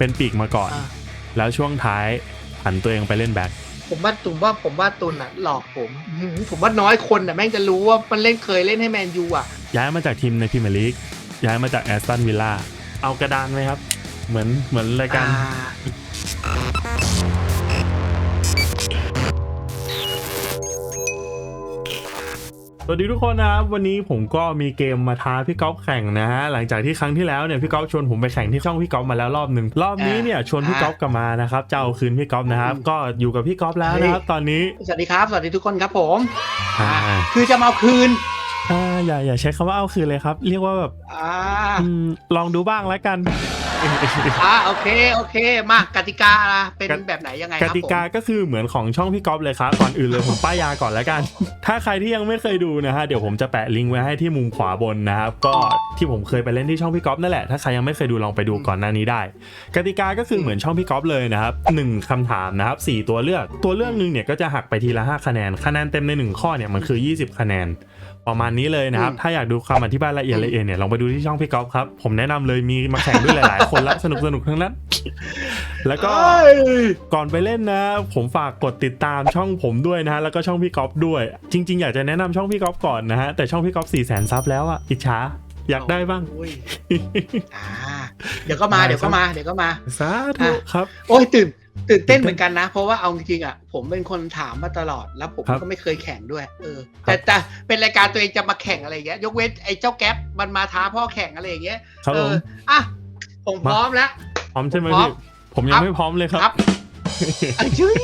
เป็นปีกมาก่อน อ่า แล้วช่วงท้ายผันตัวเองไปเล่นแบ็คผมว่าตุมว่าผมว่าตุนอะหลอกผมหืมผมว่าน้อยคนอะแม่งจะรู้ว่ามันเล่นเคยเล่นให้แมนยูอะ ย้ายมาจากทีมในพรีเมียร์ลีกย้ายมาจากแอสตันวิลล่าเอากระดานไหมครับ เหมือนเหมือนรายการ อ่า สวัสดีทุกคนนะครับวันนี้ผมก็มีเกมมาท้าพี่ก๊อฟแข่งนะฮะหลังจากที่ครั้งที่แล้วเนี่ยพี่ก๊อฟชวนผมไปแข่งที่ช่องพี่ก๊อฟมาแล้วรอบหนึ่งรอบนี้เนี่ยชวนพี่ก๊อฟกลับมานะครับจะเอาคืนพี่ก๊อฟนะครับก็อยู่กับพี่ก๊อฟแล้วนะครับตอนนี้สวัสดีครับสวัสดีทุกคนครับผมอ่าคือจะมาเอาคืนอ่าอย่าอย่าใช้คำว่าเอาคืนเลยครับ เรียกว่าแบบอ่าอืมลองดูบ้างแล้วกัน อ่าโอเคโอเค มากติกาล่ะเป็นกติแบบไหนยังไงคกรับติผมกาก็คือเหมือนของช่องพี่ก๊อฟเลยครับก่อนอื่นเลยผมป้ายยาก่อนแล้วกัน ถ้าใครที่ยังไม่เคยดูนะฮะเดี๋ยวผมจะแปะลิงก์ไว้ให้ที่มุมขวาบนนะครับก็ที่ผมเคยไปเล่นที่ช่องพี่ก๊อฟนั่นแหละถ้าใครยังไม่เคยดูลองไปดูก่อนหน้านี้ได้ กติกาก็คือเหมือนช่องพี่ก๊อฟเลยนะครับหนึ่งคำถามนะครับสี่ตัวเลือกตัวเลือกหนึ่งเนี่ยก็จะหักไปทีละ5คะแนนคะแนนเต็มในหนึ่งข้อเนี่ยมันคือ 20 คะแนน ประมาณนี้เลยนะครับ ถ้าอยากดูคำอธิบายละเอียดละเอียดเนี่ยลองไปดูที่ช่องพี่ก๊อฟครับ ผมแนะนำเลยมีมาแข่งด้วยหลายๆ คนละสนุกสนุกทั้งนั้น แล้วก็เอ้ยก่อนไปเล่นนะ ผมฝากกดติดตามช่องผมด้วยนะฮะแล้วก็ช่องพี่ก๊อฟด้วย จริง ๆ อยากจะแนะนำช่องพี่ก๊อฟก่อนนะฮะแต่ช่องพี่ก๊อฟ4 0 0 0 0ซับแล้วอะอิจฉาอยากได้บ้างโอ้ยอ่าเดี๋ยวก็มาเดี๋ยวก็มาเดี๋ยวก็มาสาธุครับ โอ้ยตื่น ตื่นเต้นเหมือนกันนะ เพราะว่าเอาจริงๆอะผมเป็นคนถามมาตลอดแล้วผมครับก็ไม่เคยแข่งด้วย เออครัแต่บแต่เป็นรายการตัวเองจะมาแข่งอะไรอย่างเงี้ย ยกเว้นไอ้เจ้าแก๊ปมันมาท้าพ่อแข่งอะไรอย่างเงี้ยครับเอผมออะผมพร้อมแล้วพร้อมใช่ไหมพร้อพี่มผมยังไม่พร้อมเลยคครัรับบอะชุย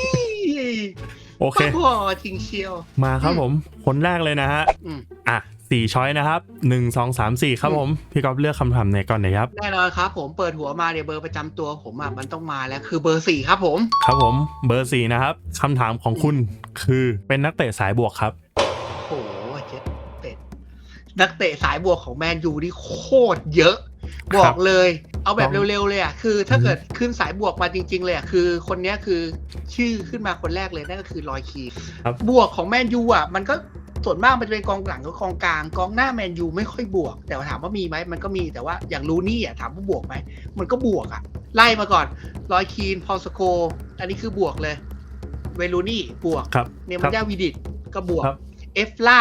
โอเคพ่อจริงเชียว มาครับผม คนแรกเลยนะฮะอืมอะ สี่ช้อยนะครับหนึ่งสองสามสี่ครับผมพี่ก๊อฟเลือกคำถามไหนก่อนไหนครับแน่นอนครับ ผมเปิดหัวมาเนี่ยเบอร์ประจำตัวผมอะมันต้องมาแล้วคือเบอร์สี่ครับผม ครับผมเบอร์สี่นะครับคำถามของคุณคือเป็นนักเตะสายบวกครับ โอ้โหเจ็ดเป็ดนักเตะสายบวกของแมนยูนี่โคตรเยอะครับบอกเลย เอาแบบต้องเร็วๆเลยอะคือ ถ้าอืมเกิดขึ้นสายบวกมาจริง ๆ เลยอะคือ คนเนี้ยคือชื่อขึ้นมาคนแรกเลยนั่นก็คือลอยคีนครับ บวกของแมนยูอะมันก็ ส่วนมากมันจะเป็นกองหลังกับกองกลาง กองหน้าแมนยูไม่ค่อยบวก แต่ว่าถามว่ามีไหมมันก็มีแต่ว่าอย่างลูนี่อะถามว่าบวกไหมมันก็บวกอะ ไล่มาก่อนลอยคีนพอลสโค อันนี้คือบวกเลย เวลูนี่บวกครับเนคมัรันยาวิดิตก็บวกครับเอฟล่า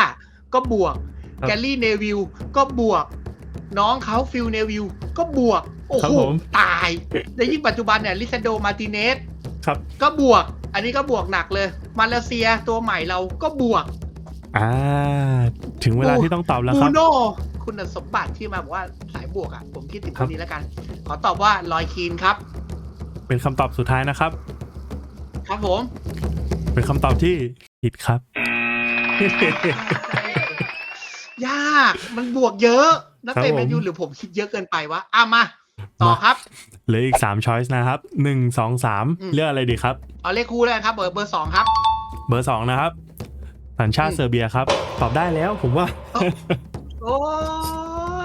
ก็บวกครับแกลลี่เนวิลก็บวก น้องเขาฟิลเนวิลก็บวก โอ้ครับโหผมตายและยิ่งปัจจุบันเนี่ยลิซาโดมาติเนสครับก็บวก อันนี้ก็บวกหนักเลย มาเลเซียตัวใหม่เราก็บวก อ่า ถึงเวลาที่ต้องตอบแล้วบูครับโน่คุณสมบัติที่มาบอกว่าสายบวกอะ ผมคิดถึงคครับนนี้แล้วกัน ขอตอบว่าลอยคีนครับ เป็นคำตอบสุดท้ายนะครับ ครับผม เป็นคำตอบที่ผิดครับ ยากมันบวกเยอะ นักเตะครับผมแมนยูหรือผมคิดเยอะเกินไปวะอะมา ต่อครับเหลืออีก3ช้อยส์นะครับ1 2อืม3เลือกอะไรดีครับ เอาเลขคู่เลยครับ เบอร์เบอร์สองครับ เบอร์2นะครับ สัญชาติอืมเซอร์เบียครับ ตอบได้แล้วผมว่า โอ้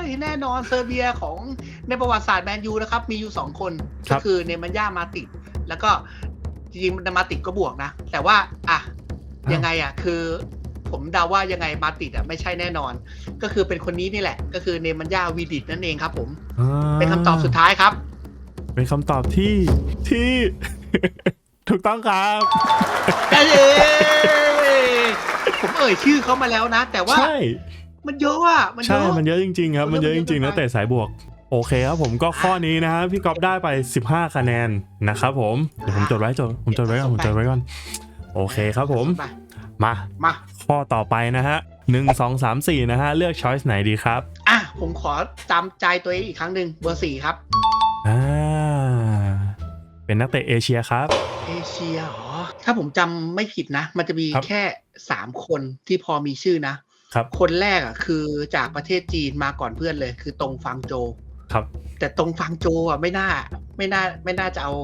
ยแน่นอนเซอร์เบียของในประวัติศาสตร์แมนยูนะครับ มีอยู่สองคนครัก็บ คือเนมันย่ามาติดแล้วก็จริงๆมาติดก็บวกนะ แต่ว่าอะยังไงอะคือ ผมเดาว่ายังไงมาติดอะไม่ใช่แน่นอน ก็คือเป็นคนนี้นี่แหละ ก็คือเนมันย่าวีดิตนั่นเองครับ ผมอ่าเป็นคำตอบสุดท้ายครับ เป็นคำตอบที่ที่ ถูกต้องครับเอ้ย ผมเอ่ยชื่อเขามาแล้วนะ แต่ว่าใช่มันเยอะอะมันเยใช่ อะ มันเยอะจริง ๆ ครับ มันเยอะจริงๆมันเยนะอะแต่สายบวก โอเคครับผมก็ข้อนี้นะฮะพี่ก๊อฟได้ไป 15 คะแนนนะครับผมเดี๋ยวผมจดไว้จดผมจดไว้ก่อนผมจดไว้ก่อนโอเคครับผมไปมา มาข้อต่อไปนะฮะหนึ่งสองสามสี่นะฮะเลือกช้อยส์ไหนดีครับอะผมขอจำใจตัวเองอีกครั้งหนึ่งเบอร์สี่ครับ อ่าเป็นนักเตะเอเชียครับ เอเชียเหรอ ถ้าผมจำไม่ผิดนะ มันจะมีครับแค่สามคนที่พอมีชื่อนะครับ คนแรกอะคือจากประเทศจีนมาก่อนเพื่อนเลย คือตรงฟังโจ ครับ แต่ตรงฟังโจอะไม่น่าไม่น่าไม่น่าจะเอา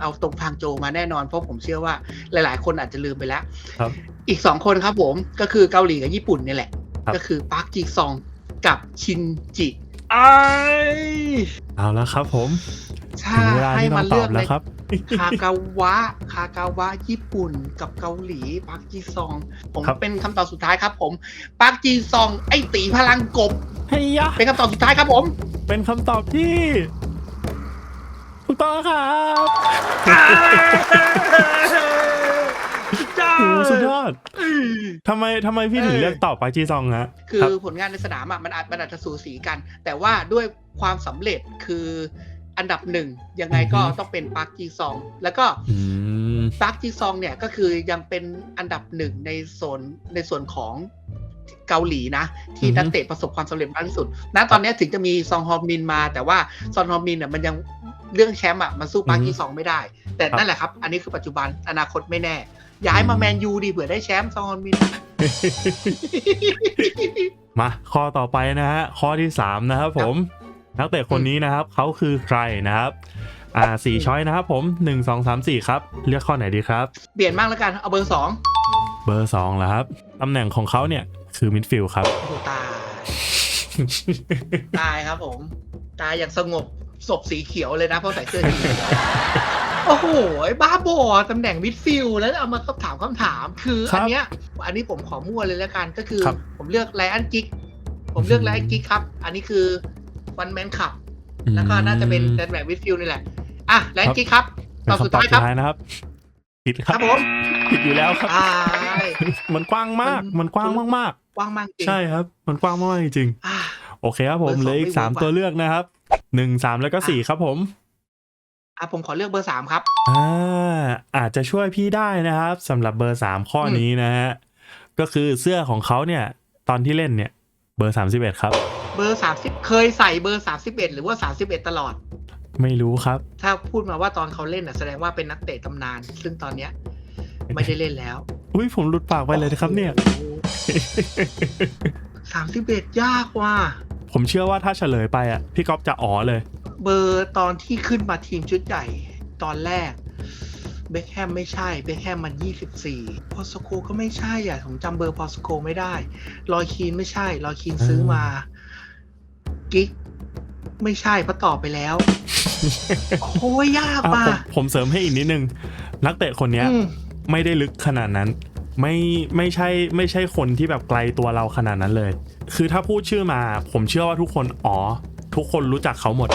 เอาตรงฟังโจมาแน่นอนเพราะผมเชื่อว่าหลาย ๆ คนอาจจะลืมไปแล้วครับ อีกสองคนครับผมก็คือเกาหลีกับญี่ปุ่นเนี่ยแหละครับก็คือปาร์คจีซองกับชินจิไอเอาแล้วครับผม ถ้าถึงเวลาให้ที่ต้มาองตเลืออบกแล้ในวครับคากาวะคากาวะญี่ปุ่นกับเกาหลีปาร์คจีซอง ผมครับเป็นคำตอบสุดท้ายครับ ผมปาร์คจีซอง ไอตีพลังกบเฮียะเป็นคำตอบสุดท้ายครับผม เป็นคำตอบที่ถูกต้องครับจ้าโอ้โหสุดยอดทำไมทำไมพี่ถึงเลือกตอบปาจีซองฮะคือรับผลงานในสนามอะมันอาจมันอาจจะสูสีกัน แต่ว่าด้วยความสำเร็จคือ อันดับหนึ่งยังไงก็ต้องเป็นปาร์คจีซอง แล้วก็อืมปาร์คจีซองเนี่ยก็คือยังเป็นอันดับหนึ่งในโซนในส่วนของเกาหลีนะ ที่นักเตะประสบความสำเร็จมากที่สุดณตอนนี้ถึงจะมีซองฮอมมินมา แต่ว่าซองฮอมมินเนี่ยมันยังเรื่องแชมป์อะมันสู้ปาร์คจีซองไม่ได้ แต่นั่นแหละครับ อันนี้คือปัจจุบันอนาคตไม่แน่ ย้ายมาแมนยูดีเผื่อได้แชมป์ซองฮอมมินมาข้อต่อไปนะฮะข้อที่3นะครับผม นักเตะคนนี้นะครับเขาคือใครนะครับ อ่าสี่ช้อยนะครับผม1 2 3 4ครับเลือกข้อไหนดีครับ เปลี่ยนมากแล้วกัน เอาเบอร์สองเบอร์2เหรอครับตำแหน่งของเขาเนี่ยคือมิดฟิลด์ครับ โอ้โหตาย ตายครับผม ตายอย่างสงบศพสีเขียวเลยนะเพราะใส่เสื้อสีเขียวโอ้โหไอ้บ้าบอตำแหน่งมิดฟิลด์แล้วเอามาถามคำถาม คือครัอับนเนี้ยอันนี้ผมขอมั่วเลยแล้วกันก็คือ ครับ ผมเลือกไลอันกิกผมเลือกไลอันกิกครับ อันนี้คือ วันแมนขับ แล้วก็น่าจะเป็นตำแหน่งมิดฟิลด์นี่แหละ อะไลอันกิกครับตเป็อนบสุดคำตอบท้ายครับสุดท้ายนะครับผิดคครัรับบผมผิดอยู่แล้วครับอ่ามันกว้างมาก มันมันกว้างมากว่างมากจริๆงใช่ครับ มันกว้างมากๆจริงอ่าๆโอเคครับผมเบอร์สองเหลืออีกไม่สามเวิร์กว่ะตัวเลือกนะครับหนึ่งสามแล้วก็สี่ครับผมอะผมขอเลือกเบอร์สามครับอ่าอาจจะช่วยพี่ได้นะครับสำหรับเบอร์สามข้อนี้นะฮะก็คือเสื้อของเขาเนี่ย ตอนที่เล่นเนี่ย เบอร์สามสิบเอ็ดครับ เบอร์สามสิบเคยใส่เบอร์สามสิบเอ็ดหรือว่าสามสิบเอ็ดตลอด ไม่รู้ครับ ถ้าพูดมาว่าตอนเขาเล่นน่ะแสดงว่าเป็นนักเตะตำนาน ซึ่งตอนเนี้ยไม่ได้เล่นแล้ว อุ้ยผมหลุดปากไปเลยนะครับเนี่ยสามสิบเอ็ดยากว่ะผมเชื่อว่าถ้าเฉลยไปอะพี่ก๊อฟจะอ๋อเลย เบอร์ตอนที่ขึ้นมาทีมชุดใหญ่ตอนแรกเบคแฮมไม่ใช่เบคแฮมมันยี่สิบสี่พอสโกก็ไม่ใช่อะผมจำเบอร์พอสโกไม่ได้ ลอยคีนไม่ใช่ ลอยคีนซื้อมา กิ๊ก ไม่ใช่เพราะตอบไปแล้ว โอ้ยยากอะว่ะ ผมผมเสริมให้อีกนิดนึง นักเตะคนเนี้ยอืม ไม่ได้ลึกขนาดนั้น ไม่ไม่ใช่ไม่ใช่คนที่แบบไกลตัวเราขนาดนั้นเลย คือถ้าพูดชื่อมา ผมเชื่อว่าทุกคนอ๋อ ทุกคนรู้จักเขาหมด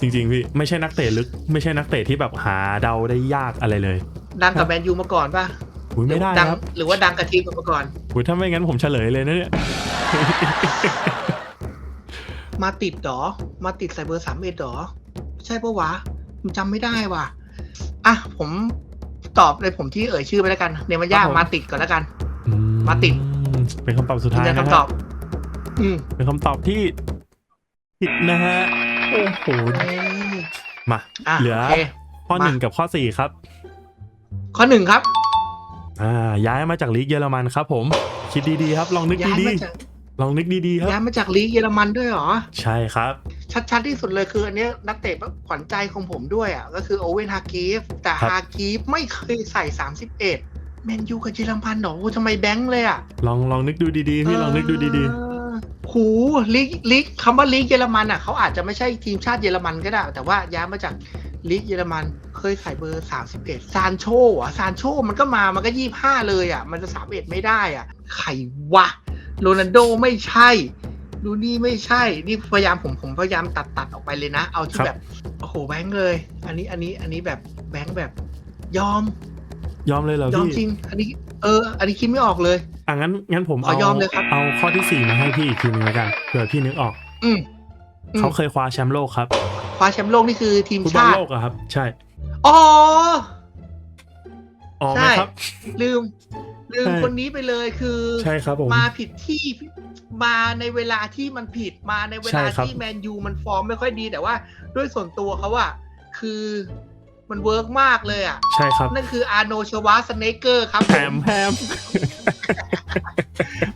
จริงๆพี่ไม่ใช่นักเตะลึก ไม่ใช่นักเตะที่แบบหาเดาได้ยากอะไรเลยดังกับแมนยูมาก่อนป่ะอุ้ยไม่ได้ดังครับหรือว่าดังกับทีมมาก่อน อุ้ยถ้าไม่งั้นผมเฉลยเลยนะเนี่ย มาติดเหรอ มาติดใส่เบอร์สามเอ็ดหรอ ใช่ปะวะผมจำไม่ได้ว่ะ อะ ผมตอบเลยผมที่เอ่ยชื่อไปแล้วกัน เนมันยาครับผมกมาติดก่อนแล้วกัน อืมาติด เป็นคำตอบสุดยืท้านยยันนะคำคตรัอบ อืมเป็นคำตอบที่ผิดนะฮะโอ้โหมา อะเหลือโอเคข้อมาหนึ่งกับข้อสี่ครับ ข้อหนึ่งครับ อ่า ย้ายมาจากลีกเยอรมันครับผม คิดดีๆครับ ลองนึกย้ายดีมาจากๆ ลองนึกดีๆครับ ย้ายมาจากลีกเยอรมันด้วยเหรอ ใช่ครับ ชัดๆที่สุดเลยคืออันเนี้ยนักเตะขวัญใจของผมด้วยอะก็คือโอเวนฮากีฟแต่ครับ ฮากีฟไม่เคยใส่ 31แมนยูกับเยอรมันเหรอโอ้ทำไมแบงค์เลยอะลองลองนึกดูดีๆพี่ลองนึกดูดีๆหูลีกลีกคำว่าลีกเยอรมันอะเขาอาจจะไม่ใช่ทีมชาติเยอรมันก็ได้ แต่ว่าย้ายมาจากลีกเยอรมันเคยใส่เบอร์ 31ซานโชอะซานโชมันก็มามันก็ 25 เลยอะมันจะ 31 ไม่ได้อะใครวะ โรนัลโดไม่ใช่ดูนี่ไม่ใช่ นี่พยายามผมผมพยายามตัดตัดออกไปเลยนะ เอาที่แบบ โอ้โหแบงค์เลย อันนี้อันนี้อันนี้แบบแบงค์แบบ ยอมๆยอมเลยเหรอยอมพี่จริง อันนี้ เออ อันนี้คิดไม่ออกเลยอะงั้นงั้นผมขอเอายอมเลยครับเอาข้อที่สี่มาให้พี่อีกทีนึงแล้วกันเผื่อพี่นึกออก อืมอืมเขาเคยคว้าแชมป์โลกครับ คว้าแชมป์โลกนี่คือทีมฟุตบอลชาติโลกอะครับ ใช่ อ๋อ อ๋อไหมใช่ครับ ลืม ลืมใช่คนนี้ไปเลยคือใช่ครับผมมาผิดที่มาในเวลาที่มันผิดมาในเวใช่ลาครับ ที่แมนยูมันฟอร์มไม่ค่อยดีแต่ว่าด้วยส่วนตัวเขาอะคือมันเวิร์กมากเลยอะใช่ครับนั่นคืออาร์โนชวาสเนเกอร์ครับแฮมแฮม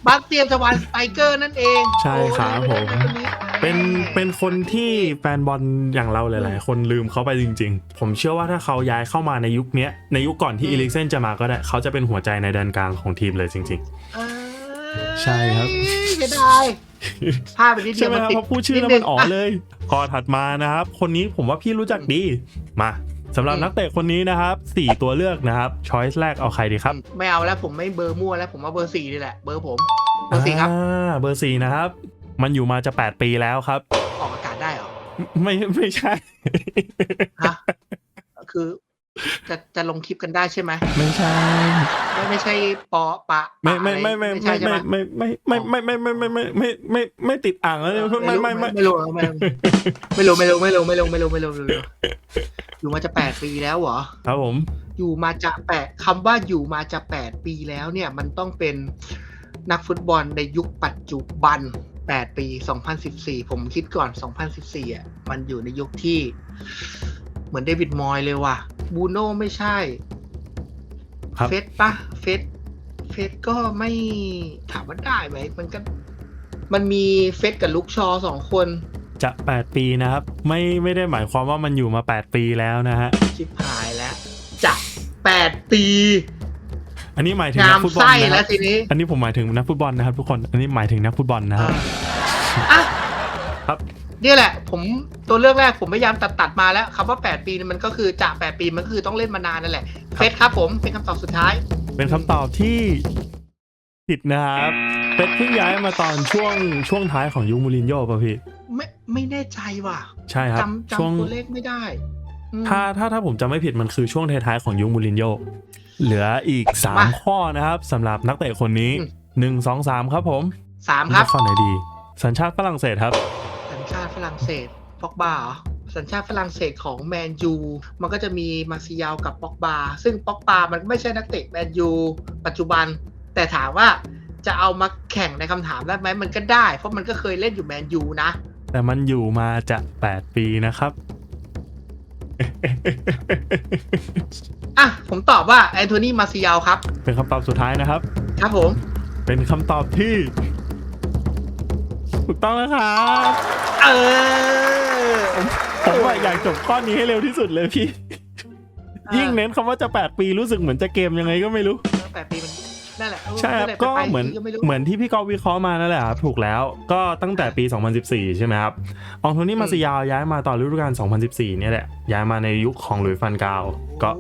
บัสเตียนชวานสไตเกอร์นั่นเองใช่ครับโอ้ผมลืไปได้ไงคนนี้ เป็นเป็นคนที่แฟนบอลอย่างเราหลาย ๆ คนลืมเขาไปจริง ๆ ผมเชื่อว่าถ้าเขาย้ายเข้ามาในยุคเนี้ยในยุคก่อนที่อีลิกเซนจะมาก็ได้ เขาจะเป็นหัวใจในแดนกลางของทีมเลยจริงอ่าใช่ครับเสียดายพลาดไปนิดๆเดีใช่ยวไหมมันครับติด พอพูดชื่อแล้วมันอ๋อเลยข้อถัดมานะครับ คนนี้ผมว่าพี่รู้จักดีมาสำหรับนักเตะคนนี้นะครับสี่ตัวเลือกนะครับช้อยส์แรกเอาใครดีครับไม่เอาแล้วผมไม่เบอร์มั่วแล้วผมเอาเบอร์สี่นี่แหละ เบอร์ผม เบอร์สี่ครับอ่าเบอร์สี่นะครับ มันอยู่มาจะ 8 ปีแล้วครับ ออกอากาศได้เหรอ ไม่ไม่ใช่ ฮะ คือ จะจะลงคลิปกันได้ใช่ไหมไม่ใช่ ไม่ไม่ใช่ปอปะไม่ปะไม่อะรไม่ไม่ใช่ไม่ใช่ไหมไม่ไม่ไม่ไม่ไม่ไม่ไม่ไม่ไม่ไม่ไม่ไม่ติดอ่างแล้วไม่ไม่ไม่ไม่รู้ไม่รู้ไม่รู้ไม่รู้ไม่รู้ไม่รู้ไม่รู้ไม่รู้ไม่รู้ไม่รู้อยู่มาจะแปดปีแล้วเหรอ ครับผม อยู่มาจะแปดคำว่าอยู่มาจะแปดปีแล้วเนี่ย มันต้องเป็นนักฟุตบอลในยุคปัจจุบัน แปดปี 2014 ผมคิดก่อน 2014อะมันอยู่ในยุคที่เหมือนเดวิดมอยเลยว่ะบูโน่ไม่ใช่ครับเฟสปะเฟสเฟสก็ไม่ถามว่าได้ไหม มันก็มันมีเฟสกับลุกชอสองคน จะแปดปีนะครับ ไม่ไม่ได้หมายความว่ามันอยู่มาแปดปีแล้วนะฮะชิบหายแล้ว จะแปดปี อันนี้หมายถึงงานัมกฟุตบอลไส้นะคแล้รัวบทีนี้อันนี้ผมหมายถึงนักฟุตบอลนะครับ ทุกคน อันนี้หมายถึงนักฟุตบอลนะครับอะครับนี่แหละ ผมตัวเลือกแรกผมพยายามตัดตัดมาแล้วคำว่า 8 ปีเนี่ยมันก็คือจาก8ปีมันก็คือต้องเล่นมานานนั่นแหละเฟสครับผมเป็นคำตอบสุดท้าย เป็นคำตอบที่ผิดนะครับเป็ดเพิ่งย้ายมาตอนช่วงช่วงท้ายของยูมูรินโญ่ป่ะพี่ไม่ไม่แน่ใจว่ะใช่ครับจำช่วงจำตัวเลขไม่ได้อืม ถ้าถ้าถ้าผมจำไม่ผิดมันคือช่วงท้ายๆของยุคมูรินโญ่เหลืออีก3มาข้อนะครับสำหรับนักเตะคนนี้อืม1 2 3 ครับผมสามครับเลือกข้อไหนดี สัญชาติฝรั่งเศสครับ สัญชาติฝรั่งเศสปอกบาเหรอสัญชาติฝรั่งเศสของแมนยูมันก็จะมีมาซิยาวกับปอกบา ซึ่งปอกบามันไม่ใช่นักเตะแมนยูปัจจุบัน แต่ถามว่าจะเอามาแข่งในคำถามได้ไหมมันก็ได้ เพราะมันก็เคยเล่นอยู่แมนยูนะ แต่มันอยู่มาจะ 8 ปีนะครับ อะ ผมตอบว่าแอนโทนีมาซิยาวครับ เป็นคำตอบสุดท้ายนะครับ ครับผม เป็นคำตอบที่ ถูกต้องนะครับ เออ ผมว่าอยากจบข้อนี้ให้เร็วที่สุดเลยพี่ ยิ่งเน้นคำว่าจะ 8 ปีรู้สึกเหมือนจะเกมยังไงก็ไม่รู้ แปดปีมัน นั่นแหละใช่ครับนั่นแหละก็ไปเหมือนก็ไม่รู้เหมือนที่พี่กอฟวิเคราะห์มานั่นแหละครับถูกแล้วก็ตั้งแต่ปี 2014 ใช่ไหมครับอองโทนี่มาซิยาวย้ายมาตอนฤดูกาล 2014 เนี่ยแหละ ย้ายมาในยุคของหลุยส์ฟันกาวก็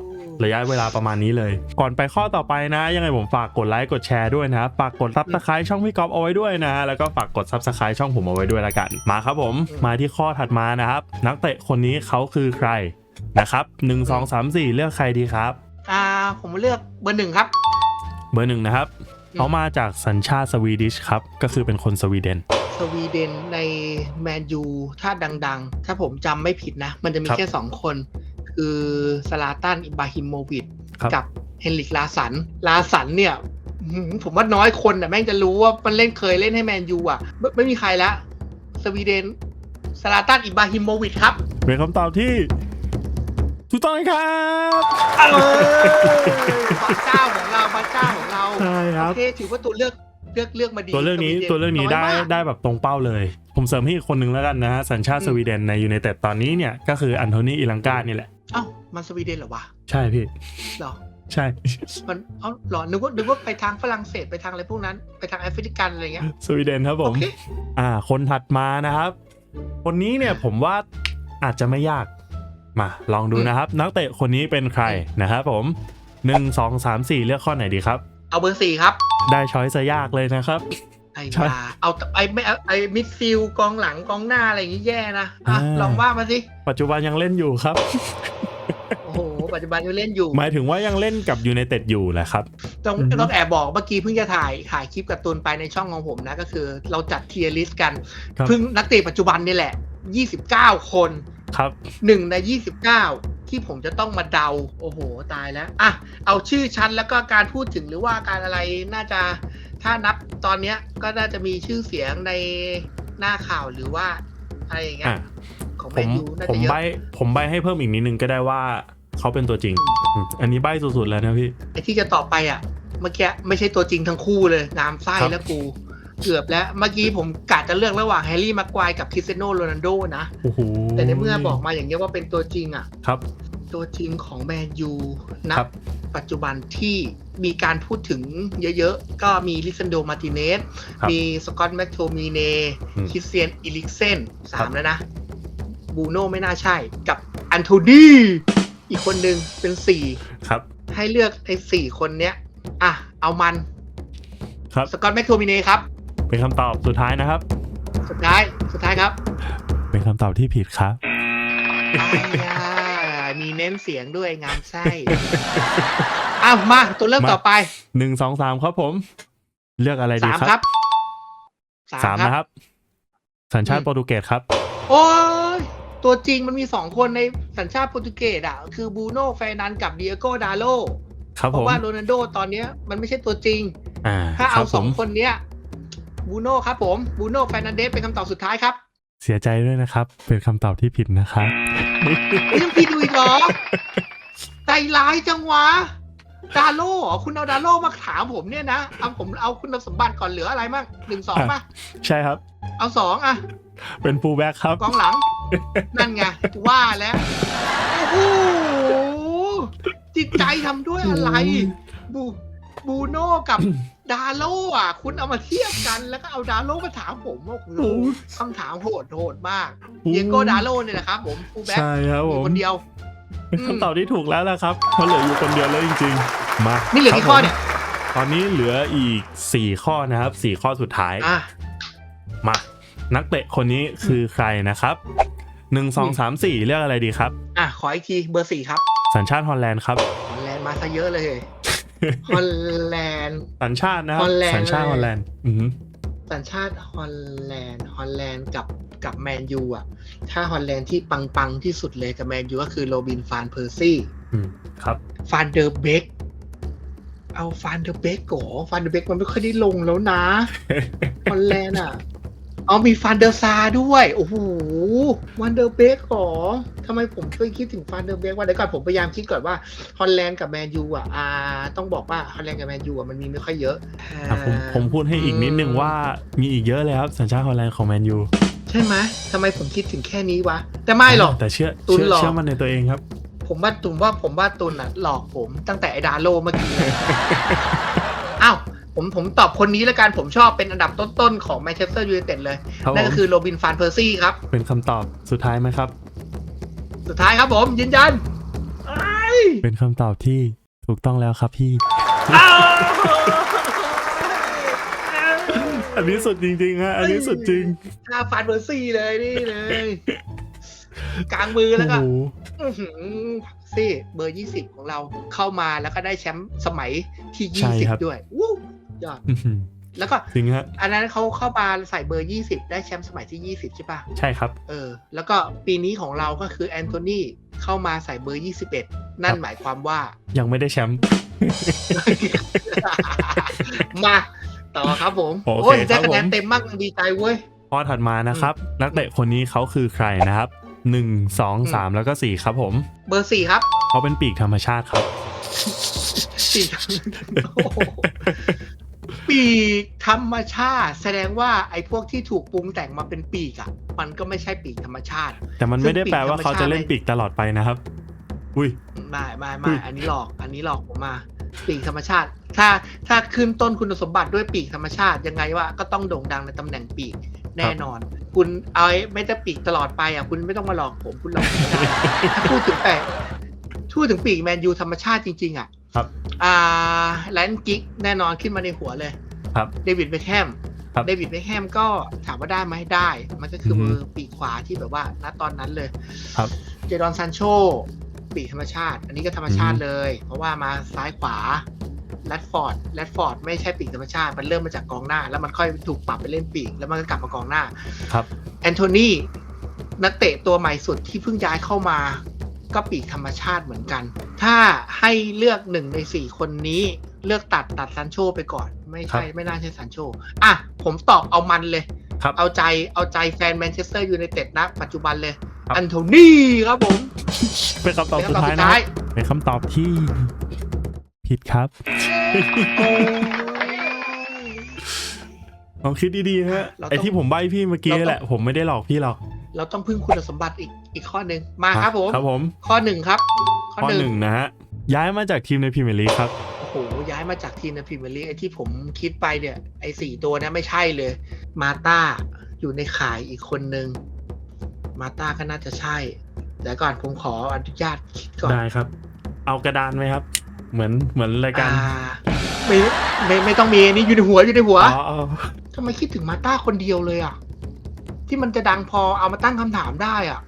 ระยะเวลาประมาณนี้เลย ก่อนไปข้อต่อไปนะ ยังไงผมฝากกดไลค์กดแชร์ด้วยนะครับฝากกดซับสไครต์ช่องพี่กอฟเอาไว้ด้วยนะ แล้วก็ฝากกดซับสไครต์ช่องผมเอาไว้ด้วยละกัน มาครับผมมาที่ข้อถัดมานะครับ นักเตะคนนี้เขาคือใครนะครับหนึ่งสองสามสี่เลือกใครดีครับ อ่าผมเลือกเบอร์หนึ่งครับ เบอร์หนึ่งนะครับอืมเขามาจากสัญชาติสวีดิชครับ ก็คือเป็นคนสวีเดน สวีเดนในแมนยูถ้าดังๆ ถ้าผมจำไม่ผิดนะ มันจะมีครับแค่สองคน คือสลาตันอิบราฮิโมวิชครับ กับเฮนริกลาสัน ลาสันเนี่ยหืมผมว่าน้อยคนน่ะแม่งจะรู้ว่ามันเล่นเคยเล่นให้แมนยูอะไม่ไม่มีใครละ สวีเดนสลาตันอิบราฮิโมวิชครับ เป็นคำตอบที่ ถูกต้องครับเออพระเจ้าของเราพระเจ้าของเราใช่ครับโอเคถือว่าตัวเลือกเลือกเลือกมาดีตัวเรื่องนี้สวีดตัวเรื่องนี้ได้ยมากได้แบบตรงเป้าเลย ผมเสริมให้อีกคนนึงแล้วกันนะฮะสัญชาติอืมสวีเดนในยูไนเต็ดตอนนี้เนี่ยก็คืออันโทนีอิลังกานี่แหละเอ้ามันสวีเดนเหรอวะใช่พี่เหรอใช่ มันเอ้าเหรอนึกว่านึกว่าไปทางฝรั่งเศสไปทางอะไรพวกนั้นไปทางแอฟริกันอะไรเงี้ยสวีเดนครับผโอมเคอ่า คนถัดมานะครับ คนนี้เนี่ยผมว่าอาจจะไม่ยาก มาลองดูนะครับ นักเตะคนนี้เป็นใครนะครับผมหนึ่งสองสามสี่เลือกข้อไหนดีครับ เอาเบอร์สี่ครับ ได้ช้อยส์ยากเลยนะครับ ไอ้ใช่ยาเอาไอ้ไม่เอาไอ้มิดฟิลด์กองหลังกองหน้าอะไรอย่างงี้แย่นะอะอ่า ลองว่ามาสิ ปัจจุบันยังเล่นอยู่ครับ โอ้โห ปัจจุบันยังเล่นอยู่ หมายถึงว่ายังเล่นกับยูไนเต็ดอยู่แหละครับ ต้องอือฮึต้องแอบบอกเมื่อกี้เพิ่งจะถ่ายถ่ายคลิปการ์ตูนไปในช่องของผมนะ ก็คือเราจัดเทียร์ลิสต์กัน ครับ เพิ่งนักเตะปัจจุบันนี่แหละ 29 คน ครับหนึ่งใน29ที่ผมจะต้องมาเดา โอ้โห ตายแล้วอะเอาชื่อชั้นแล้วก็การพูดถึงหรือว่าการอะไรน่าจะถ้านับตอนเนี้ยก็น่าจะมีชื่อเสียงในหน้าข่าวหรือว่าอะไรอย่างเงี้ยอะของผแมมนยูน่าผจะมเยอะใบผมใบให้เพิ่มอีกนิดนึงก็ได้ว่าเขาเป็นตัวจริงอืมอันนี้ใบสุดๆแล้วนะพี่ไอ้ที่จะต่อบไปอะเมื่อกี้ไม่ใช่ตัวจริงทั้งคู่เลยงามไส้ครับแล้วกู เกือบแล้ว เมื่อกี้ผมกะจะเลือกระหว่างแฮร์รี่แม็กควายกับคริสเซโนโรนัลโดนะโอ้โหแต่ในเมื่อบอกมาอย่างเงี้ยว่าเป็นตัวจริงอะครับ ตัวจริงของแมนยูนะครับปัจจุบันที่มีการพูดถึงเยอะๆ ก็มีลิซันโดมาติเนสครับมีสกอตแมคโทมีเนอืมคริสเตียนอิลิกเซนสาครัมบแล้วนะ บูโน่ไม่น่าใช่กับอันโทนีอีกคนหนึ่งเป็นสี่ครับ ให้เลือกไอ้สี่คนเนี้ย อะ เอามัน ครับ สกอตแมคโทมิเนครับ เป็นคำตอบสุดท้ายนะครับ สุดท้ายสุดท้ายครับเป็นคำตอบที่ผิดครับ อ้ายมีเน้นเสียงด้วยงามไส้อ้าวมาตัวเลือกมา ต่อไปหนึ่งสองสามครับผม เลือกอะไรดีสามคครัรับบสามนะครับ สัญชาติอืมโปรตุเกสครับ โอ้ยตัวจริงมันมีสองคนในสัญชาติโปรตุเกสอะ คือบูโน่เฟร์นันกับเดียโกดาโลครับเพผมราะว่าโรนัลโดตอนเนี้ยมันไม่ใช่ตัวจริง อ่าถ้าคเอารับสผองมคนเนี้ย บูโน่ครับผมบูโน่เฟร์นันเดสเป็นคำตอบสุดท้ายครับ เสียใจด้วยนะครับ เป็นคำตอบที่ผิดนะครับเฮ้ยยังพี่ดูอีกเหรอ ใจร้ายจังวะ ดาโลเหรอคุณเอาดาโลมาถามผมเนี่ยนะ เอาผมเอาคุณสมบัติก่อนเหลืออะไรมั่งหนึ่งสองป่ะ ใช่ครับ เอาสองอะ เป็นฟูลแบ็กครับกองหลัง นั่นไงว่าแล้ว โอ้โหจิตใจทำด้วยอะไรบู บูโน่กับดาโลอะ คุณเอามาเทียบกันแล้วก็เอาดาโลมาถามผมว่าโอ้โหคำถามโหดโหดมากเดียโกดาโลเนี่ยนะครับผมฟูลแบ็คใช่ครับอผยู่มคนเดียวเป็นคำตอบที่ถูกแล้วละครับเพราะเหลืออยู่คนเดียวแล้วจริง ๆ มานี่เหลือกี่ข้อเนี่ย ตอนนี้เหลืออีก 4 ข้อนะครับ 4 ข้อสุดท้ายอะมานักเตะคนนี้คือใครนะครับ1 2 3 4เลือกอะไรดีครับ อะ ขออีกทีเบอร์สี่ครับ สัญชาติฮอลแลนด์ครับฮอลแลนด์มาซะเยอะเลย ฮอลแลนด์ สัญชาตินะครับ ฮอลแลนด์ สัญชาติฮอลแลนด์อือหือสัญชาติฮอลแลนด์ฮอลแลนด์กับกับแมนยูอะ ถ้าฮอลแลนด์ที่ปัง ๆ ที่สุดเลยกับแมนยูก็คือโรบินฟานเพอร์ซี่ อืมครับ ฟานเดอร์เบกเอาฟานเดอร์เบกโกฟานเดอร์เบกมันไม่ค่อยได้ลงแล้วนะ ฮอลแลนด์อะ เอามีฟานเดอร์ซาร์ด้วย โอ้โหวันเดอร์เบกหรอทำไมผมเคยคิดถึงฟานเดอร์เบกว่าเดี๋ยวก่อนผมพยายามคิดก่อนว่าฮอลแลนด์กับแมนยูอะอ่าต้องบอกว่าฮอลแลนด์กับแมนยูอะมันมีไม่ค่อยเยอะอะผมผมพูดให้อีกนิดนึงว่ามีอีกเยอะเลยครับสัญชาติฮอลแลนด์ของแมนยูใช่ไหมทำไมผมคิดถึงแค่นี้วะ แต่ไม่หรอก แต่เชื่อตุนเชื่อหลอกเชื่อมันในตัวเองครับ ผมว่าตุนว่าผมว่าตุนอะหลอกผมตั้งแต่ไอ้ดาโลเมื่อกี้เลยอ้าว ผมผมตอบคนนี้แล้วกันผมชอบเป็นอันดับต้นๆของแมนเชสเตอร์ยูไนเต็ดเลย ครับนั่นผก็มคือโรบินฟานเพอร์ซี่ครับ เป็นคำตอบสุดท้ายไหมครับ สุดท้ายครับผมยืนยันไอ้ยเป็นคำตอบที่ถูกต้องแล้วครับพี่ อ้าวอันนี้สุดจริงๆฮะ อันนี้สุดจริงถ้าฟานเพอร์ซี่เลยนี่เลย กลางมือโอ้แล้วก็โหอื้อหือซี่เบอร์ยี่สิบของเราเข้ามาแล้วก็ได้แชมป์สมัยที่ยี่ใช่สิบครับด้วยวู้ ยอดอื้อหือแล้วก็จริงฮะอันนั้นเขาเข้ามาใส่เบอร์ยี่สิบได้แชมป์สมัยที่ยี่สิบใช่ปะใช่ครับ เออ แล้วก็ปีนี้ของเราก็คือแอนโทนีเข้ามาใส่เบอร์ยี่สิบเอ็ดนั่นหมายความว่า ยังไม่ได้แชมป์มาต่อครับผม โอเคโอ้ยได้ครับคะแนนผมเต็มมากดีใจเว้ยข้อถัดมานะครับ นักเตะคนนี้เขาคือใครนะครับหนึ่งสองสามแล้วก็สี่ครับผม เบอร์สี่ครับเขาเป็นปีกธรรมชาติครับปีกโอ้โห ปีกธรรมชาติ แสดงว่าไอ้พวกที่ถูกปรุงแต่งมาเป็นปีกอะ มันก็ไม่ใช่ปีกธรรมชาติ แต่มันไม่ได้แปลว่าเขาจะเล่นปีกตลอดไปนะครับ อุ้ยไม่ไม่อืไม่มอันนี้หลอก อันนี้หลอกผมมา ปีกธรรมชาติ ถ้าถ้าขึ้นต้นคุณสมบัติด้วยปีกธรรมชาติยังไงว่าก็ต้องโด่งดังในตำแหน่งปีกแน่นอน คุณเอาไอ้ไม่ได้ปีกตลอดไปอะคุณไม่ต้องมาหลอกผมคุณหลอกผมไม่ได้ถ้าพูดถึงแต่พูดถึงปีกแมนยูธรรมชาติจริงๆอะ ครับ อ่าแลนกิกแน่นอนขึ้นมาในหัวเลย ครับ เดวิดเบคแฮมครับเดวิดเบคแฮมก็ถามว่าได้ไหมได้ มันก็คือออฮึมือปีกขวาที่แบบว่าณตอนนั้นเลย ครับ เจดอนซานโชปีกธรรมชาติ อันนี้ก็ธรรมชาติเลย เพราะว่ามาซ้ายขวาแรดฟอร์ดแรดฟอร์ดไม่ใช่ปีกธรรมชาติ มันเริ่มมาจากกองหน้า แล้วมันค่อยถูกปรับไปเล่นปีก แล้วมันก็กลับมากองหน้า ครับ แอนโทนีนักเตะตัวใหม่สุดที่เพิ่งย้ายเข้ามา ก็ปีกธรรมชาติเหมือนกัน ถ้าให้เลือกหนึ่งในสี่คนนี้เลือกตัดตัดซันโชไปก่อน ไม่ใช่ครับไม่น่าใช่ซันโชอะผมตอบเอามันเลยครับเอาใจเอาใจแฟนแมนเชสเตอร์ยูไนเต็ดนะ ปัจจุบันเลยครับอันโทนีครับผม เป็นคำตอบเป็นสุดคำตอบท้ายสุดนะคท้ารัยบเป็นคำตอบที่ ผิดครับลองคิดดีๆฮะเราต้องไอที่ผมใบ้พี่เมื่อกี้เราต้องแหละ ผมไม่ได้หลอกพี่หรอก เราต้องพึ่งคุณสมบัติอีกอีกข้อหนึ่งมาครับผมครับผม ข้อหนึ่งครับ ข้อข้อหหนึ่นึ่งงนะฮะย้ายมาจากทีมในพรีเมียร์ลีกครับโอ้โหย้ายมาจากทีมในพรีเมียร์ลีกไอ้ที่ผมคิดไปเนี่ยไอ้สี่ตัวเนี้ไม่ใช่เลย มาต้าอยู่ในข่ายอีกคนนึงมาต้าก็น่าจะใช่แต่ก่อนผมขออนุญาตคิดก่อนได้ครับ เอากระดานไหมครับ เหมือนเหมือนรายการอ่าไม่ไม่ไม่ต้องมีอันนี่อยู่ในหัวอยู่ในหัวอ๋ออ๋อทำไมคิดถึงมาต้าคนเดียวเลยอะ ที่มันจะดังพอเอามาตั้งคำถามได้อะ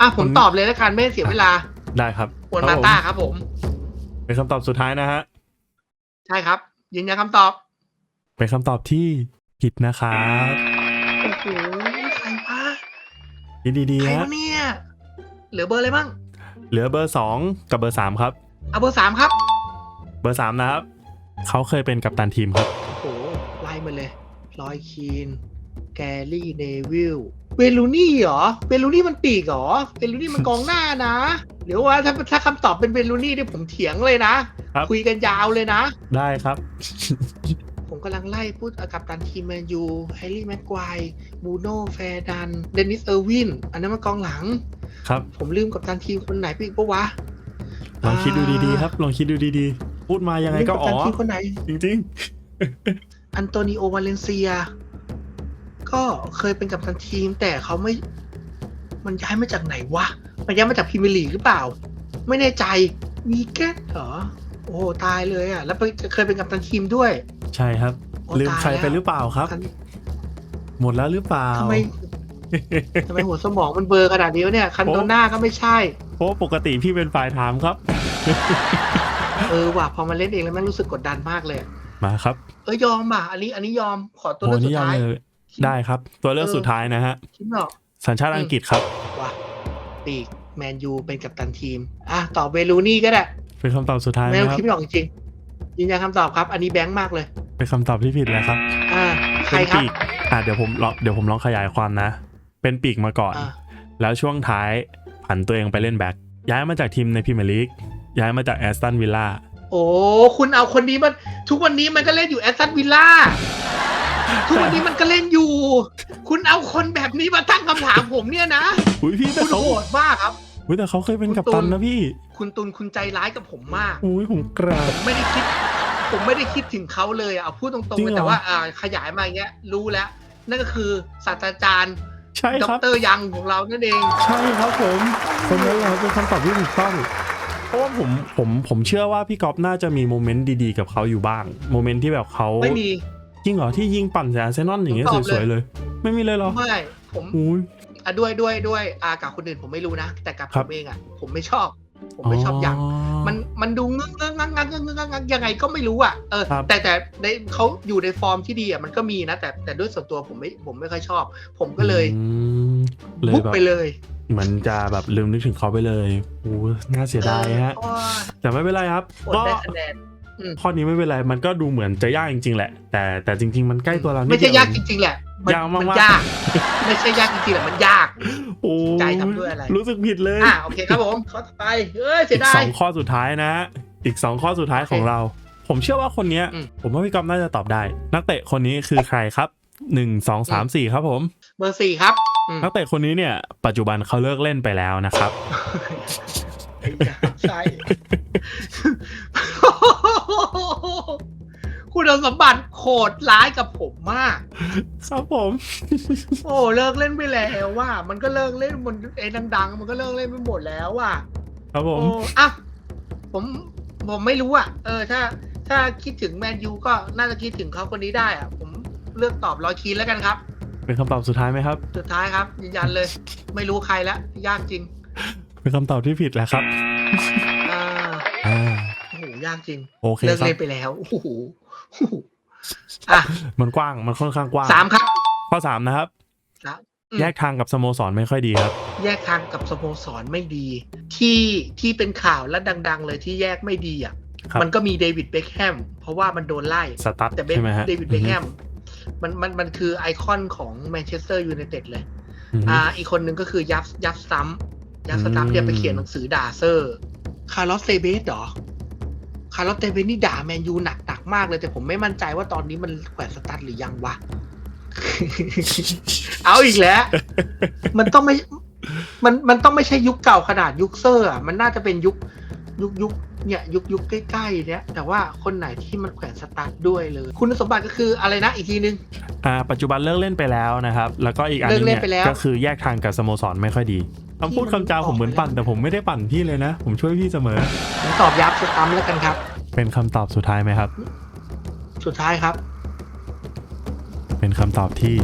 อะผมตอบเลยแล้วกันไม่ให้เสียเวลาได้ครับโอนมาต้าครับผม เป็นคำตอบสุดท้ายนะฮะ ใช่ครับ ยืนยันคำตอบ เป็นคำตอบที่ผิดนะครับโอ้โหใครวะคิดดีใครๆฮะวะเนี่ย เหลือเบอร์อะไรบ้างเหลือเบอร์สองกับเบอร์สามครับ เอาเบอร์สามครับ เบอร์สามนะครับ เขาเคยเป็นกัปตันทีมครับ โอ้โหไล่มาเลยลอยคีน แกรี่เนวิลเวลูนี่เหรอเวลูนี่มันปีกเหรอเวลูนี่มันกองหน้านะเดี๋ยวว่าถ้าถ้าคำตอบเป็นเวลูนี่เนี่ยผมเถียงเลยนะครับ คุยกันยาวเลยนะ ได้ครับ ผมกำลังไล่พูดอากับตันทีมแมนยูแฮร์รี่แม็กควายบูโน่แฟร์ดันเดนิสเออร์วิน อันนั้นมันกองหลัง ครับ ผมลืมกับตันทีมคนไหนไปอีกปะวะลองคิดดูดีๆครับ ลองคิดดูดีๆ พูดมายังไงก็ลืมอ๋ตัอนทีมคนไหน จริงอันโตนิโอวาเลนเซีย ก็เคยเป็นกัปตันทีม แต่เขาไม่ มันย้ายมาจากไหนวะ มันย้ายมาจากพรีเมียร์ลีกหรือเปล่า ไม่แน่ใจ มีแก๊สเหรอ โอ้โหตายเลยอะ แล้วไปเคยเป็นกัปตันทีมด้วยๆใช่ครับโอ้ลืมตายใครไปแล้วหรือเปล่าครับคันหมดแล้วหรือเปล่าทำไมทำไมหัวสมองมันเบลอร์ขนาดนี้วะเนี่ย คันโดน่าก็ไม่ใช่ เพราะว่าปกติพี่เป็นฝ่ายถามครับ เออว่ะพอมาเล่นเองแล้วแม่งรู้สึกกดดันมากเลย มาครับ เออยอมอะ อันนี้อันนี้ยอมขอตัวโอ้เลือกสุนี่ดยอมท้ายเลย ได้ครับ ตัวเลือกเออสุดท้ายนะฮะ คิดไม่ออกสัญชาติอังกฤษครับว่ะปีกแมนยูเป็นกัปตันทีม อะตอบเวลูนี่ก็ได้เป็นคำตอบสุดท้ายไหมไม่ต้องครับคิดไม่ออกจริงๆยืนยันคำตอบครับ อันนี้แบงค์มากเลย เป็นคำตอบที่ผิดแล้วครับอ่า ใครเป็นครับ ปีกอะเดี๋ยวผมลองเดี๋ยวผมลองขยายความนะ เป็นปีกมาก่อน อ่า แล้วช่วงท้ายผันตัวเองไปเล่นแบ็คย้ายมาจากทีมในพรีเมียร์ลีกย้ายมาจากแอสตันวิลล่าโอ้ คุณเอาคนนี้มัน ทุกวันนี้มันก็เล่นอยู่แอสตันวิลล่า ทุกวันนี้มันก็เล่นอยู่ คุณเอาคนแบบนี้มาตั้งคำถามผมเนี่ยนะอุ้ยพี่แต่คุณเขาโหดมากครับ อุ้ยแต่เขาเคยเป็นกัปตันนะพี่คุณตุลคุณใจร้ายกับผมมาก อุ้ยผมกราบผมไม่ได้คิด ผมไม่ได้คิดถึงเขาเลยอะเอาพูดตรงจริๆงเหรอแต่ว่าอ่าขยายมาอย่างเงี้ยรู้แล้ว นั่นก็คือศาสตราจารย์ใช่ดครับ รยังของเรานั่นเอง ใช่ครับผมคนนั้นแหละเป็นคำตอบที่ถูกต้องเพราะว่าผมผมผมเชื่อว่าพี่ก๊อฟน่าจะมีโมเมนต์ดีๆกับเขาอยู่บ้าง โมเมนต์ที่แบบเขาไม่มี จริงเหรอที่ยิงปั่นแสนเซนอนอย่างเงี้ยผมตอบสวยๆเลย ไม่มีเลยเหรอไม่ผมอุ้ย อะด้วยด้วยด้วยอ่ากับคนอื่นผมไม่รู้นะ แต่กับคผรับ มเองอะ ผมไม่ชอบ ผมไม่ชอบยังมันมันดูงึกงึกงักงักงักงักงักงักยังไงก็ไม่รู้อะเออครับแต่แต่ในเขาอยู่ในฟอร์มที่ดีอะมันก็มีนะ แต่แต่ด้วยส่วนตัวผมไม่ผมไม่ค่อยชอบ ผมก็เลยอืมเลยบุกแบบไปเลยเหมือนจะแบบลืมนึกถึงเขาไปเลยโอ้น่าเสียดายฮะเออแต่ไม่เป็นไรครับโอ้ยก็ได้คะแนน ข้อนี้ไม่เป็นไรมันก็ดูเหมือนจะยากจริงๆแหละ แต่แต่จริง ๆ มันใกล้ตัวเรานิดไม่เดีใช่วยากจริงๆแหละยากมากๆนยาก ไม่ใช่ยากจริงๆแหละมันยากโอ้ใจทำด้วยอะไร รู้สึกผิดเลยอะโอเคครับผมข้อต่อไปเอ้ยเสีอียกดาสยองข้อสุดท้ายนะฮะอีกสองข้อสุดท้ายของเรา ผมเชื่อว่าคนเนี้ยอืมผมว่าพี่ก๊อฟน่าจะตอบได้ นักเตะคนนี้คือใครครับหนึ่งสองสามสี่ครับผมเบอร์สี่ครับอืมนักเตะคนนี้เนี่ย ปัจจุบันเขาเลิกเล่นไปแล้วนะครับ ไอ้ยาใช่ คุณสมบัติโคตรร้ายกับผมมาก ครับผม โอ้เลิกเล่นไปแล้วว่า มันก็เลิกเล่นบนไอ้ดัง ๆ มันก็เลิกเล่นไปหมดแล้วว่ะครับผมโอ้อะผมผมไม่รู้อะ เออ ถ้า ถ้าคิดถึงแมนยูก็น่าจะคิดถึงเขาคนนี้ได้อะ ผมเลือกตอบรอยคีนแล้วกันครับ เป็นคำตอบสุดท้ายไหมครับ สุดท้ายครับยืนยันเลย ไม่รู้ใครแล้วยากจริง เป็นคำตอบที่ผิดแล้วครับอ่าอ่าโอ้โหยากจริง โอเคเลิกครับเล่นไปแล้ว โอ้โหโอ้โหอะมันกว้างมันค่อนข้างกว้างสามครับ ข้อสามนะครับ ครับอืม แยกทางกับสโมสรไม่ค่อยดีครับ แยกทางกับสโมสรไม่ดี ที่ที่เป็นข่าวและดัง ๆ เลยที่แยกไม่ดีอะครับ มันก็มีเดวิดเบคแฮมเพราะว่ามันโดนไล่ สตั๊ดแต่เบใช่ไหมฮะเดวิดเบคแฮมมันมันมันคือไอคอนของแมนเชสเตอร์ยูไนเต็ดเลย อืม อ่าอีกคนหนึ่งก็คือยับยับซัม ยับซัมเนี่ยอืมไปเขียนหนังสือด่าเซอร์ คาร์ลอสเซเบสเหรอ คาร์ลอสเซเบสนี่ด่าแมนยูหนักหนักมากเลย แต่ผมไม่มั่นใจว่าตอนนี้มันแขวนสตัดหรือยังวะ เอาอีกแล้ว มันต้องไม่ มันมันต้องไม่ใช่ยุคเก่าขนาดยุคเซอร์อะ มันน่าจะเป็นยุคยุคยุคเนี่ยยุคยุคใกล้ๆเนี้ยแต่ว่าคนไหนที่มันแขวนสตาร์ทด้วยเลย คุณสมบัติก็คืออะไรนะอีกทีนึงอ่าปัจจุบันเลิกเล่นไปแล้วนะครับ แล้วก็อีกอันเลินึกงเล่เนี่นไปแล้ยวก็คือแยกทางกับสโมสรไม่ค่อยดี คำพูดคำจาผมเหมือนปั่นแต่ผมไม่ได้ปั่นพี่เลยนะ ผมช่วยพี่เสมอผมตอบยับสตัมแล้วกันครับ เป็นคำตอบสุดท้ายไหมครับ สุดท้ายครับ เป็นคำตอบที่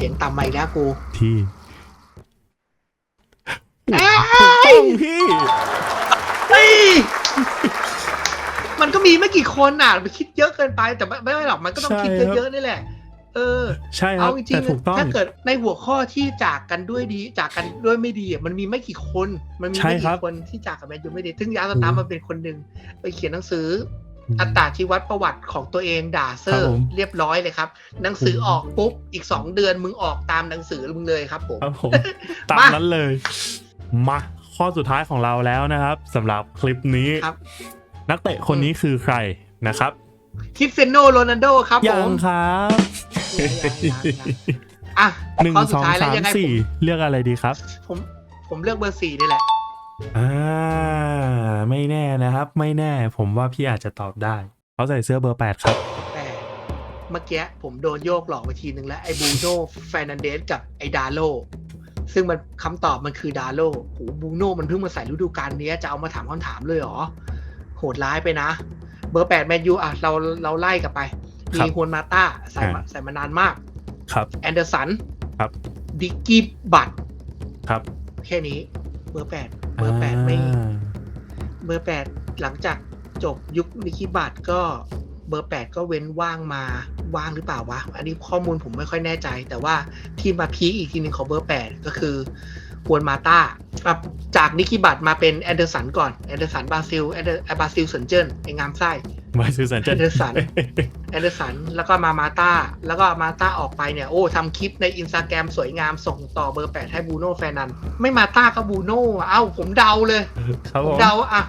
สียงต่ำมาอีกแล้วกูที่เอ้ยถูกต้องพี่เฮ้ยมันก็มีไม่กี่คนอะไปคิดเยอะเกินไปแต่ไม่ไม่ไม่หรอกมันก็ต้องคิดเยอะๆนี่แหละ เออ ใช่ครัเอาบจริแต่งถูกต้องๆถ้าเกิดในหัวข้อที่จากกันด้วยดี จากกันด้วยไม่ดีอะมันมีไม่กี่คน มันมีใช่ไม่ครักี่บคนที่จากกันแมนยูไม่ดีซึ่งยาสตาร์มันเป็นคนหนึ่งไปเขียนหนังสืออืมอัตราชีวัดประวัติของตัวเองด่าเซอครับร์ผมเรียบร้อยเลยครับ หนังสือโอ้ออกปุ๊บ อีกสองเดือนมึงออกตามหนังสือมึงเลยครับผมครับผมตามนั้นเลย มาข้อสุดท้ายของเราแล้วนะครับสำหรับคลิปนี้ครับนักเตะคนนี้คือใครนะครับคริสเซยโนโรนัลโดครับผยัมงครับยังยังยังยัง อะหนึ่งข้อสสุดองท้ายแล้สาวมยังไงผสี่มเลือกอะไรดีครับ ผมผมเลือกเบอร์สี่นี่แหละ อ่า ไม่แน่นะครับ ไม่แน่ ผมว่าพี่อาจจะตอบได้ เขาใส่เสื้อเบอร์แปดครับ แต่เมื่อกี้ผมโดนโยกหลอกไปทีนึงแล้ว ไอ้บูโน่แฟร์นันเดสกับไอ้ดาโล ซึ่งมันคำตอบมันคือดาโลโหบูโน่มันเพิ่งมาใส่ฤดูกาลนี้จะเอามาถามคำถามเลยเหรอ โหดร้ายไปนะ เบอร์แปดแมนยูอะเราเราไล่กลับไปครั มีบฮวนมาต้าใส่มาอ่าใส่มานานมาก ครับ แอนเดอร์สัน ครับ ดิกกี้บัตครับ แค่นี้ เบอร์แปดเบอร์แปดไม่อ่าเบอร์แปดหลังจากจบยุคนิกิบัตก็เบอร์แปดก็เว้นว่างมาว่างหรือเปล่าวะ อันนี้ข้อมูลผมไม่ค่อยแน่ใจ แต่ว่าที่มาพีคอีกทีหนึ่งของเบอร์แปดก็คือฮวนมาต้าอะจากนิกิบัตมาเป็นแอนเดอร์สันก่อน แอนเดอร์สันบราซิล แอนเดอร์บราซิลเซนเจิ้นไองามไส้ ไม่ซื้อสัญแอนเดอร์สันแอนเดอร์สันแล้วก็มามาต้าแล้วก็มาต้าออกไปเนี่ยโอ้ทำคลิปในอินสตาแกรมสวยงามส่งต่อเบอร์แปดให้บูโน่แฟนนัน ไม่มาต้าก็บูโน่อะเอ้าผมเดาเลยครับผผมมเดาอะ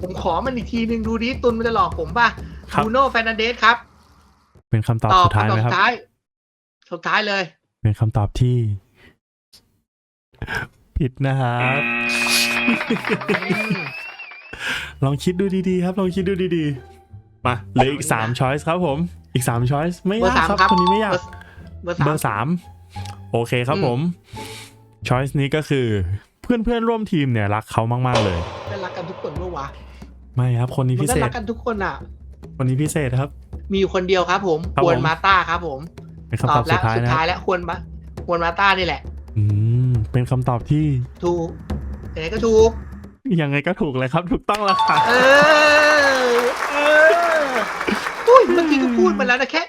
ผมขอมันอีกทีหนึ่งดูดิตุนมันจะหลอกผมป่ะครับบูโน่แฟนนันเดสครับ เป็นคำตอบตอบสุดท้ายคำตอบไหมคสุรับดท้ายสุดท้ายเลย เป็นคำตอบที่ ผิดนะครับอืมลองคิดดูดีๆครับ ลองคิดดูดีๆ มาเหลืออีกสามช้อยส์ครับผม อีกสามช้อยส์ไม่เบอร์ยากสามครับครับคนนี้ไม่ยากเบอร์เบอร์สามเบอร์สามโอเคครับอืมผมช้อยส์นี้ก็คือ เพื่อนเพื่อนๆร่วมทีมเนี่ยรักเขามาก ๆ เลยก็รักกันทุกคนเมื่อวะไม่ครับ คนนี้มันพิก็เศรัษกกันทุกคนอะ คนนี้พิเศษครับ มีอยู่คนเดียวครับผมครับฮวนผมมาต้าครับผมเป็นตคำตออบบแล้สุวดท้ายสุดนะคท้ายรับแล้วฮวนมาฮวนมาต้านี่แหละ อืมเป็นคำตอบที่ถูกยังไงก็ถูก ยังไงก็ถูกเลยครับ ถูกต้องแล้วครับเออเอออุ้ยเมื่อกี้ก็พูดมาแล้วนะแค่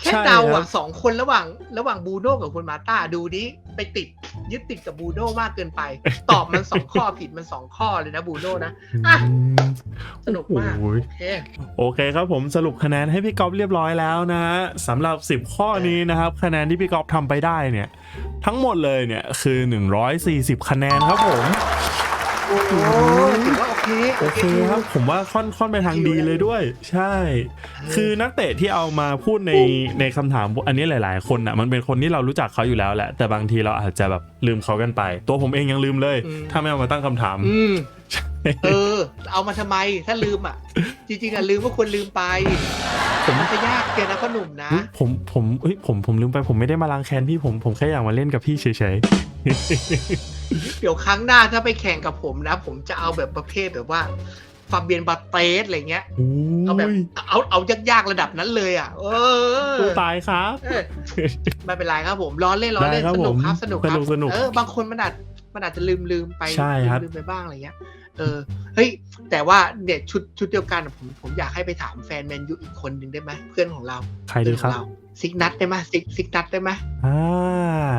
แค่ใช่เดาครัอะบสองคนระหว่างระหว่างบูโน่กับคุณมาต้าดูดิไปติดยึดติดกับบูโน่มากเกินไป ตอบมันสองข้อผิดมันสองข้อเลยนะบูโน่นะอะอืมสนุกมากโอ้ยโอเคโอเคครับผมสรุปคะแนนให้พี่ก๊อฟเรียบร้อยแล้วนะฮะสำหรับ 10 ข้อนี้นะครับ คะแนนที่พี่ก๊อฟทำไปได้เนี่ย ทั้งหมดเลยเนี่ยคือ 140 คะแนนครับผมโอ้โห ถือว่าโอเคโอเคครับผมว่าค่อนค่อนไปทางดีเลยด้วย ใช่ คือนักเตะที่เอามาพูดในในคำถามอันนี้หลาย ๆ คนอะมันเป็นคนที่เรารู้จักเขาอยู่แล้วแหละ แต่บางทีเราอาจจะแบบลืมเขากันไป ตัวผมเองยังลืมเลย ถ้าไม่เอามาตั้งคำถามอืม เออ เอามาทำไมถ้าลืมอะ จริงๆอะลืมว่าควรลืมไปผมมันจะยากเกินนะพ่อหนุ่มนะเฮ้ยผมผมเฮ้ยผมผมลืมไปผมไม่ได้มาล้างแค้นพี่ผมผมแค่อยากมาเล่นกับพี่เฉยเดี๋ยวครั้งหน้าถ้าไปแข่งกับผมนะ ผมจะเอาแบบประเภทแบบว่าฟาเบียนบาเตสอะไรเงี้ยๆโอ้เอาแบบยเอาเอายากๆระดับนั้นเลยอะ เออกูตายครับเออไม่เป็นไรครับผมล้อเล่นล้อเล่นได้ครับสนุกครับผมสนุกครับสนุกสนุกเออบางคนมันอาจมันอาจจะลืมลืมไปใช่ครับลืมไปบ้างอะไรเงี้ย เออเฮ้ยแต่ว่าเนี่ยชุดชุดเดียวกันอะผมผมอยากให้ไปถามแฟนแมนยูอีกคนหนึ่งได้ไหมเพื่อนของเราใครดีครับเพื่อนของเราซิกนัทได้ไหมซิกซิกนัทได้ไหมอ่า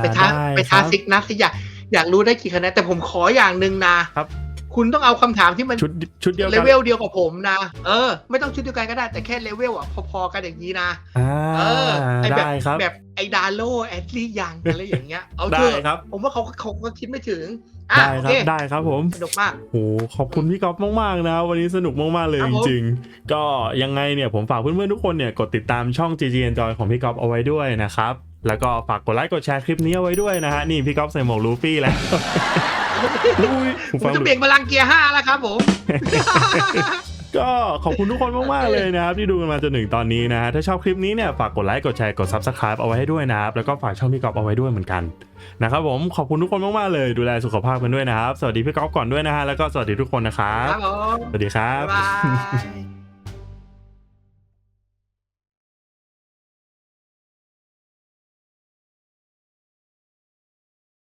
ไปท้าด้ไปท้าครับซิกนัทสิอยากอยากรู้ได้กี่คะแนนแต่ผมขออย่างหนึ่งนะครับ คุณต้องเอาคำถามที่มันชุดชุดเดียวเลกันเวลเดียวกับผมนะ เออ ไม่ต้องชุดเดียวกันก็ได้แต่แค่เลเวลอะพอๆกันอย่างนี้นะอ่าเออไอแบบได้ครับแบบไอดาโลแอดลี่ยังอะไรอย่างเงี้ยเอาได้เถอะครับผมว่าเขาเขาก็คิดไม่ถึงอะได้โอครัเคบได้ครับผมสนุกมากโหขอบคุณพี่ก๊อฟมากๆนะวันนี้สนุกมากๆเลยครัจบผมริงๆ ก็ยังไงเนี่ยผมฝากเพื่อนๆทุกคนเนี่ยกดติดตามช่อง GG Enjoy ของพี่ก๊อฟเอาไว้ด้วยนะครับแล้วก็ฝากกดไลค์กดแชร์คลิปนี้เอาไว้ด้วยนะฮะนี่พี่ก๊อฟใส่หมวกลูฟี่แล้วอุ้ย ผมฟังจะเบี่ยงพลังเกียร์ห้าแล้วครับผม ก็ขอบคุณทุกคนมากๆเลยนะครับ ที่ดูกันมาจนถึงตอนนี้นะฮะถ้าชอบคลิปนี้เนี่ยฝากกดไลค์กดแชร์กด Subscribe เอาไว้ให้ด้วยนะครับ แล้วก็ฝากช่องพี่ก๊อฟเอาไว้ด้วยเหมือนกันนะครับผมขอบคุณทุกคนมากๆเลยดูแลสุขภาพกันด้วยนะครับ สวัสดีพี่ก๊อฟก่อนด้วยนะฮะแล้วก็สวัสดีทุกคนนะครับครับผมสวัสดีครับ บ๊ายบาย